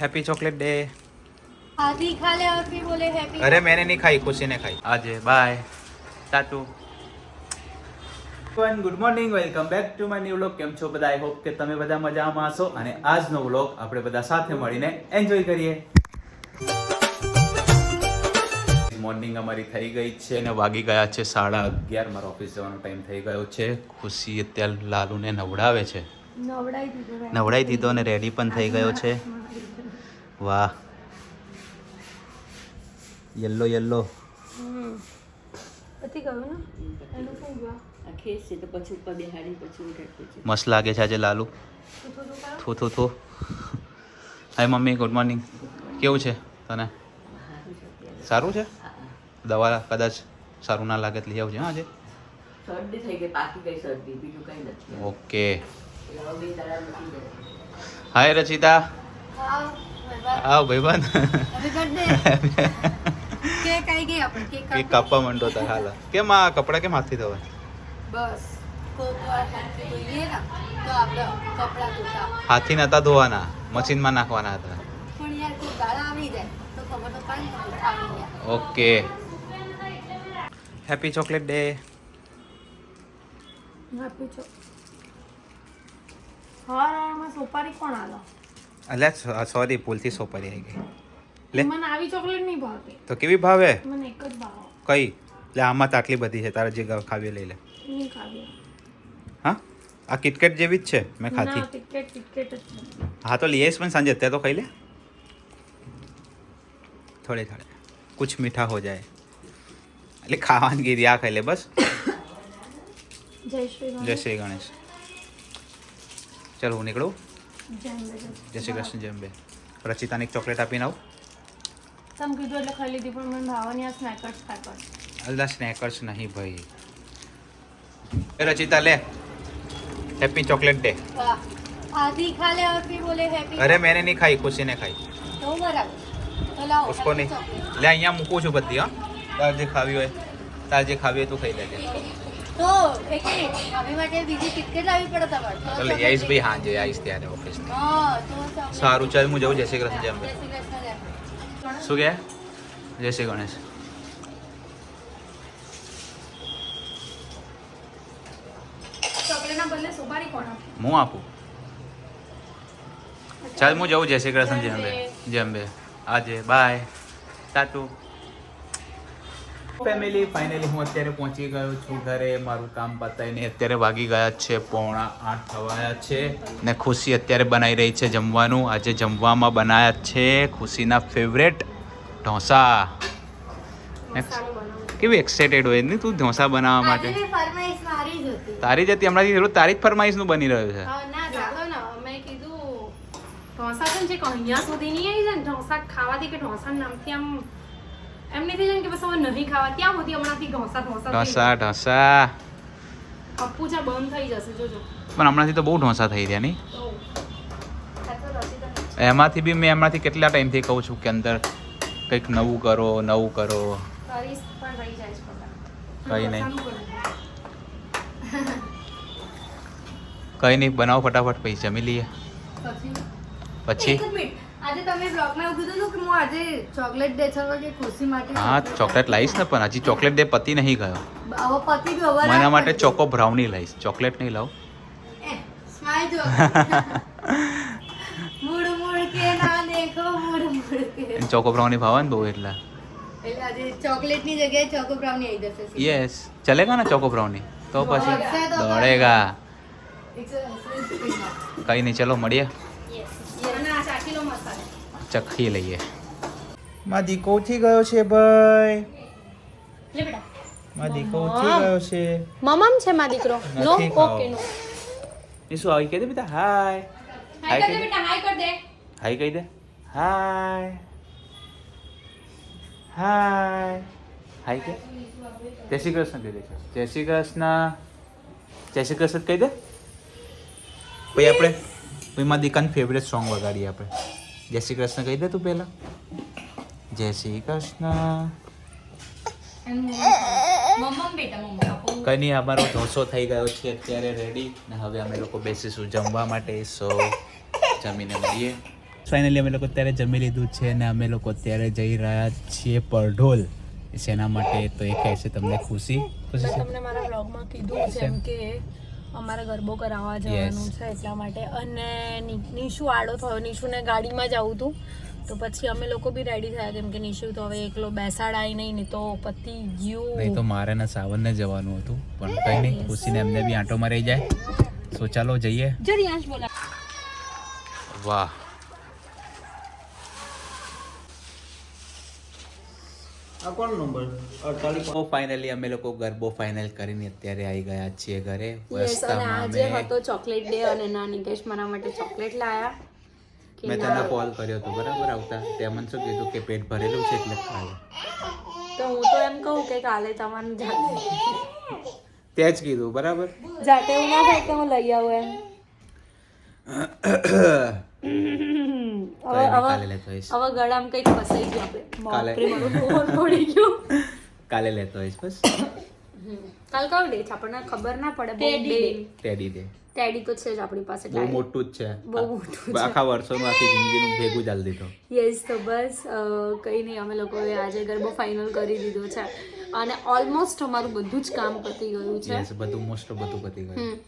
Happy chocolate day आधी खा ले और फिर बोले हैप्पी अरे मैंने नहीं खाई खुशी ने खाई आज bye टाटू good morning welcome back to my new vlog કેમ છો બધા આઈ હોપ કે તમે બધા મજામાં હશો અને આજનો વ્લોગ આપણે બધા સાથે મળીને એન્જોય કરીએ મોર્નિંગ અમારી થઈ ગઈ છે અને વાગી ગયા છે સાડા અગિયાર મારો ઓફિસ જવાનો ટાઈમ થઈ ગયો છે ખુશી અત્યારે લાલુને નવડાવે છે નવડાઈ દીધું મેં. નવડાવી દીધો અને રેડી પણ થઈ ગયો છે વાહ. યલો યલો હમ. પતી ગયું ને? એનું શું ગયું આ ખેસ છે તો પછી ઉપર બેહાડી પછી ઉઠાડતું છે મસ્ત લાગે છે આજે લાલુ. થો થો થો હાય મમ્મી ગુડ મોર્નિંગ કેવું છે તને? સારું છે. દવા કદાચ સારું ના લાગે લઈ આવજે હા આજે. શરદી થઈ ગઈ પાકી ગઈ શરદી બીજું કઈ નથી. Okay hi Rachita. હા. આવ ભાઈબંધ. કેક આવી ગઈ આપણે કેક કે કાપવા. માંડો તા હાલ. કેમ આ કપડા કેમ હાથથી ધોવા? બસ હાથી નતા ધોવાના મશીનમાં નાખવાના હતા. પણ યાર કોઈ ગાળા આવી જાય તો ખબર તો પાણી આવી ગયા ઓકે. હેપી ચોકલેટ ડે આપી છો હવારમાં સોપારી કોણ આલો? અલ્યા સોરી ભૂલથી સોપારી આવી ગઈ. લે. મને આવી ચોકલેટ નહીં ભાવતી તો કેવી ભાવે? મને એક જ ભાવે. કઈ? લે આમાં તો આટલી બધી છે તારે જે ખાવી લઈ લે. નહીં ખાવી. હા? આ કિટકેટ જેવી જ છે મેં ના ખાધી કિટકેટ ટિકટ જ છે હા તો લઈ પણ સાંજે અત્યારે તો ખાઈ લે. થોડે થોડે. કુછ મીઠા હો જાય. એટલે ખાવાની ગીરી આ ખાઈ લે બસ. જય શ્રી જય શ્રી ગણેશ. ચલો હું નીકળું. જય અંબે, જય શ્રી કૃષ્ણ જય અંબે રચિતાને એક ચોકલેટ આપીને આવું તમે કીધું એટલે ખાઈ લીધી પણ મને ભાવવાની આ સ્નેકર્સ સ્નેકર્સ અલ્લા સ્નેકર્સ નહીં ભાઈ એ રચિતા લે હેપી ચોકલેટ ડે વાહ आधी खा ले और फिर बोले हैप्पी અરે मैंने नहीं खाई खुशी ने खाई તો બરાબર તો લાવો उसको नहीं લે અહીંયા મૂકું છું બધી હા તાર જે ખાવી હોય તાર જે ખાવી હોય તું ખાઈ લેજે તો એક મિનિટ આવી માટે બીજી ટિકિટ લાવવી પડે તમારે તો તો લઈ આવીશ ભાઈ હાંજે આવીશ ત્યારે ઓફિસ હા તો ચોકલેટ. સારું ચાલ હું જઉં જય શ્રી કૃષ્ણ જય અંબે જય શ્રી કૃષ્ણ જય અંબે. શું કહે જય શ્રી ગણેશ ચોકલેટના બદલે સુપારી કોણ આપે? હું આપું ચાલ હું જઉં જય શ્રી કૃષ્ણ જય અંબે જય અંબે આજે બાય ટાટુ ફેમિલી ફાઇનલી હું અત્યારે પહોંચી ગયો છું ઘરે. મારું કામ પતાવીને અત્યારે વાગી ગયા છે પોણા આઠ થવાયા છે ને ખુશી અત્યારે બનાવી રહી છે જમવાનું. આજે જમવામાં બનાવ્યા છે ખુશીના ફેવરેટ ઢોસા. કેવી એક્સાઇટેડ હોય ને તું ઢોસા બનાવવા માટે? તારી જ હતી? હમણાંથી થોડું તારી જ ફરમાઈશનું બની રહ્યું છે. ઢોસા છે ને જે અહીંયા સુધી નહીં આવી જાય ઢોસા ખાવાથી કે ઢોસા નામથી આમ એમ નથી જાય કે બસ હવે નહીં ખાવા. ત્યાં સુધી હમણાંથી ઢોસા ઢોસા ઢોસા. ઢોસા જાય. બંધ થઈ જશે જોજો. પણ હમણાંથી તો બહુ ઢોસા થઈ રહ્યા નહીં. એમાંથી બી મેં હમણાંથી કેટલા ટાઈમથી કહું છું કે અંદર કંઈક નવું કરો નવું કરો. કંઈ નહીં. કઈ નહીં બનાવો ફટાફટ પછી જમી લઈએ. પછી? આજે તમે બ્લોગમાં કીધું હતું કે હું આજે ચોકલેટ ડે છે કે ખુશી માટે હા ચોકલેટ લાવીશ ને પણ હજી ચોકલેટ ડે પતિ નહીં ગયો. હવે પતિ ગયો હવે મને માટે ચોકો બ્રાઉની લાવીશ ચોકલેટ નહીં લાવ. સ્માઈલ જો. મૂડ મૂડ કે ના દેખો મૂડ મૂડ કે. ચોકો બ્રાઉની ભાવે ને બહુ એટલે. એટલે આજે ચોકલેટની જગ્યાએ ચોકો બ્રાઉની આવી જશે યસ ચલેગા ને ચોકો બ્રાઉની? તો પછી દોડેગા. કઈ કંઈ નહીં ચલો મળીએ અને આ ચાર કિલો મસાલો ચખી લઈએ. માં દીકો ઉઠી ગયો છે ભાઈ? લે બેટા. માં દીકો ઉઠી ગયો છે? મમમ છે માં દીકરો. નો? નથી ઓકે, નો. નો એ શું આવી કહી દે બેટા હાય. હાય કહી દે. બેટા હાય કર દે. હાય કહી દે. હાય. હાય. હાય કે જય શ્રી કૃષ્ણ કહી દે. છે જય શ્રી કૃષ્ણ. જય શ્રી કૃષ્ણ કહી દે. પછી આપણે પછી મારા દીકાની ફેવરેટ સોંગ વગાડીએ આપણે. જય શ્રી કૃષ્ણ કહી દે તું પહેલા. જય શ્રી કૃષ્ણ. કંઈ નહીં અમારો ઢોસો થઈ ગયો છે, અત્યારે રેડી ને હવે અમે લોકો બેસીશું જમવા માટે સો જમીને મળીએ. ફાઇનલી અમે લોકો અત્યારે જમી લીધું છે અને અમે લોકો અત્યારે જઈ રહ્યા છીએ પરઢોલ. શેના માટે તો એ કહે છે તમને ખુશી? ખુશી તમને મારા બ્લોગમાં કીધું જેમ કે અમારે ગરબો કરાવવા જવાનું છે એટલા માટે. અને નિશુ આડો થયો. નિશુને ગાડીમાં જ આવું હતું તો પછી અમે લોકો બી રેડી થયા કેમ કે નિશુ તો હવે એકલો બેસાડાય નહીં ને તો પતિ ગયું. નહીં તો મારે ને સાવનને જવાનું હતું. પણ કંઈ નહીં ખુશીને એમને બી આંટો મારી જાય. સો ચાલો જઈએ. વાહ. આ કોણ નંબર? અડતાલીસ તો ફાઇનલી અમે લોકો ગરબો ફાઇનલ કરીને અત્યારે આવી ગયા છીએ ઘરે. યસ આજે હતો ચોકલેટ ડે અને ના નિકેશ મારા માટે ચોકલેટ લાયા. મેં તને કોલ કર્યો હતો બરાબર આવતા. તે મને શું કીધું કે પેટ ભરેલું છે એટલે ખાય તો હું તો એમ કહું કે કાલે તમારે જાતે. તે જ કીધું બરાબર? જાતે એવું ના થાય કે હું લઈ આવું એમ. હવે હવે કાલે લેતો આવીશ. હવે ગળામાં કંઈક ફસાઈ ગયું આપણે બાપરે, મારું ઢોર પડી ગયું. કાલે લેતો આવીશ બસ. કાલ કયો ડે છે આપણને ખબર ના પડે ડે ટેડી દે ટેડી તો છે જ આપણી પાસે બહુ મોટું જ છે. બહુ મોટું છે. આખા વર્ષોનું આખી જિંદગીનું ભેગું ચાલી દીધો. યસ તો બસ અ, કંઈ નહીં અમે લોકોએ આજે ગરબો ફાઇનલ કરી દીધો છે. અને ઓલમોસ્ટ અમારું બધું જ કામ પતી ગયું છે. બધું મોસ્ટ બધું પતી ગયું.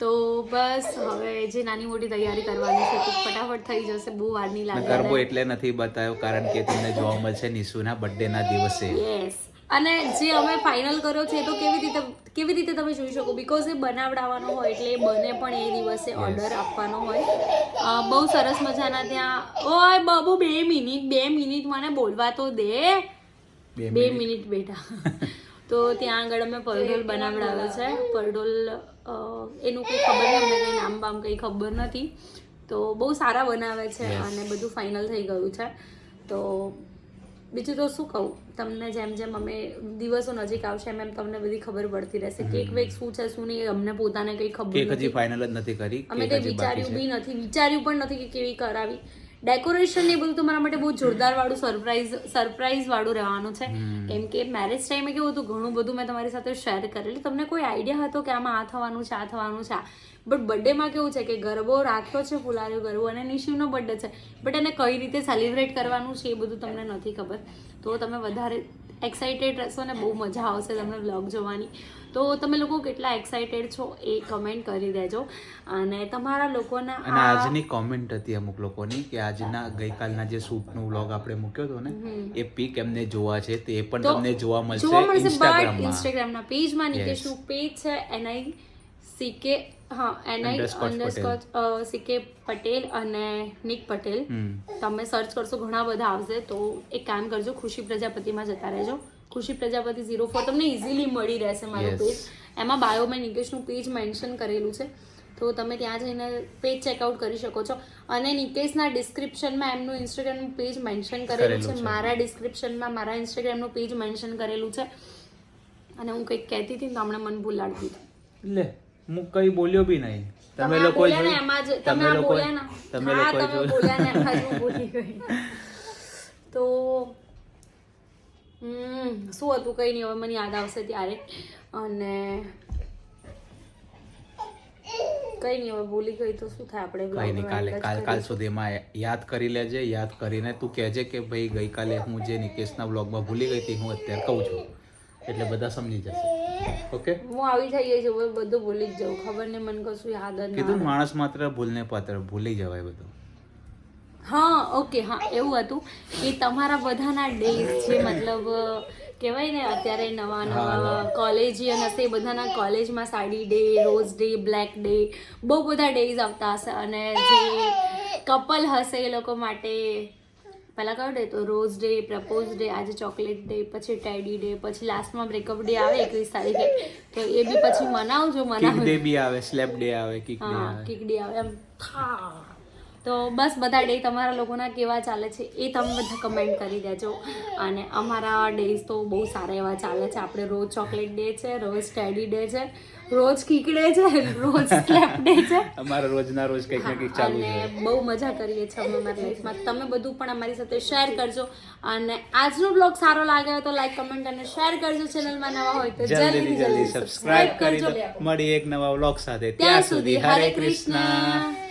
તો બસ હવે જે નાની મોટી તૈયારી કરવાની છે તો ફટાફટ થઈ જશે બહુ વાર નહીં લાગે ગરબો એટલે નથી બતાવ્યો કારણ કે તમને જોવા મળશે નિશુના બર્થડેના દિવસે. યસ અને જે અમે ફાઇનલ કર્યો છે તો કેવી રીતે કેવી રીતે તમે જોઈ શકો? બિકોઝ એ બનાવડાવવાનો હોય એટલે એ બને પણ એ દિવસે ઓર્ડર આપવાનો હોય. બહુ સરસ મજાના ત્યાં ઓય બાબુ બે મિનિટ બે મિનિટ મને બોલવા તો દે. બે મિનિટ. બેટા તો ત્યાં આગળ અમે પરડોલ બનાવડાવ્યો છે. પરડોલ એનું કંઈ ખબર નહીં અમને કંઈ નામ બામ કંઈ ખબર નથી. તો બહુ સારા બનાવે છે અને બધું ફાઇનલ થઈ ગયું છે. તો બીજું તો શું કહું? તમને જેમ જેમ અમે દિવસો નજીક આવશે એમ એમ તમને બધી ખબર પડતી રહેશે. કેક વેક શું છે શું નહીં અમને પોતાને કંઈ ખબર નથી. ફાઇનલ જ નથી કરી અમે કંઈ વિચાર્યું બી નથી વિચાર્યું પણ નથી કે કેવી કરાવી. ડેકોરેશન ને એ બધું મારા માટે બહુ જોરદાર વાળું સરપ્રાઈઝ સરપ્રાઈઝ વાળું રહેવાનું છે. કેમ કે મેરેજ ટાઈમે કેવું હતું ઘણું બધું મેં તમારી સાથે શેર કરેલું તમને કોઈ આઈડિયા હતો કે આમાં આ થવાનું છે આ થવાનું છે બટ બર્થડેમાં કેવું છે કે ગરબો રાખ્યો છે ફુલાર્યો ગરબો અને નિશિવનો બર્થડે છે. બટ એને કઈ રીતે સેલિબ્રેટ કરવાનું છે એ બધું તમને નથી ખબર. તો તમે વધારે એક્સાઇટેડ રહેશો ને બહુ મજા આવશે તમને વ્લોગ જોવાની. તો તમે લોકો કેટલા એક્સાઇટેડ છો એ કમેન્ટ કરી દેજો. અને તમારા લોકોના અને આજની કોમેન્ટ હતી અમુક લોકોની કે આજના ગઈકાલના જે શૂટનું વ્લોગ આપણે મૂક્યો હતો ને એ પીક એમને જોવા છે તે પણ તમને જોવા મળશે જોવા મળશે બટ ઇન્સ્ટાગ્રામના પેજમાં. નિકેશનું પેજ છે એનઆઈ સીકે હા N I underscore C K Patel અને નિક પટેલ. તમે સર્ચ કરશો ઘણા બધા આવશે. તો એક કામ કરજો ખુશી પ્રજાપતિમાં જતા રહેજો. ખુશી પ્રજાપતિ ઝીરો ફોર તમને ઇઝીલી મળી રહેશે મારું પેજ એમાં બાયો મેં નિકેશનું પેજ મેન્શન કરેલું છે. તો તમે ત્યાં જઈને પેજ ચેકઆઉટ કરી શકો છો. અને નિકેશના ડિસ્ક્રિપ્શનમાં એમનું ઇન્સ્ટાગ્રામનું પેજ મેન્શન કરેલું છે. મારા ડિસ્ક્રિપ્શનમાં મારા ઇન્સ્ટાગ્રામનું પેજ મેન્શન કરેલું છે. અને હું કંઈક કહેતી હતી તો હમણાં મન ભૂલાડતી. હતી લે. હું કઈ બોલ્યો બી નહીં. તમે લોકો તમે લોકો તમે લોકો તો શું હતું? કઈ નહીં હવે મને યાદ આવશે ત્યારે. અને કઈ નહીં હવે ભૂલી ગઈ તો શું થાય આપણે કઈ નહીં કાલે કાલ કાલ. સુધીમાં યાદ કરી લેજે યાદ કરીને તું કહેજે કે ભાઈ ગઈકાલે હું જે નિકેશના બ્લોગમાં ભૂલી ગઈ હતી હું અત્યારે કહું છું. એટલે બધા સમજી જશે. ઓકે? હું આવી જઈએ છું હવે બધું ભૂલી જ જાઉં. ખબર ને મને કશું યાદ ના કીધું માણસ માત્ર ભૂલને પાત્ર ભૂલી જવાય બધું. હા ઓકે હા એવું હતું કે તમારા બધાના ડેઝ છે મતલબ કહેવાય ને અત્યારે નવા નવા કોલેજિયન હશે એ બધાના કોલેજમાં sari day rose day black day બહુ બધા ડેઝ આવતા હશે. અને જે કપલ હશે એ લોકો માટે પહેલાં કયો ડે તો રોઝ ડે પ્રપોઝ ડે આજે ચોકલેટ ડે પછી ટેડી ડે પછી લાસ્ટમાં બ્રેકઅપ ડે આવે એકવીસ તારીખે. તો એ બી પછી મનાવજો મનાવજો. ડે બી આવે સ્લેપ ડે આવે કિક ડે આવે. કિકડી આવે. એમ થા. તો બસ બધા ડે તમારા લોકોના કેવા ચાલે છે એ તમે બધા કમેન્ટ કરી દેજો. અને અમારા ડેઝ તો બહુ સારા એવા ચાલે છે. આપણે રોજ ચોકલેટ ડે છે રોજ સ્ટેડી ડે છે રોજ કીકડે છે રોજ સ્લેપ ડે છે. અમારા રોજના રોજ કંઈક ને કંઈક ચાલુ અને છે. બહુ મજા કરીએ છીએ અમે અમારી લાઈફમાં તમે બધું પણ અમારી સાથે શેર કરજો. અને આજનો બ્લોગ સારો લાગે હોય તો લાઈક કમેન્ટ અને શેર કરજો ચેનલમાં નવા હોય તો જલ્દી જલ્દી સબસ્ક્રાઇબ સબસ્ક્રાઇબ કરી કરજો મળી એક નવા બ્લોગ સાથે. ત્યાં સુધી હરે કૃષ્ણ.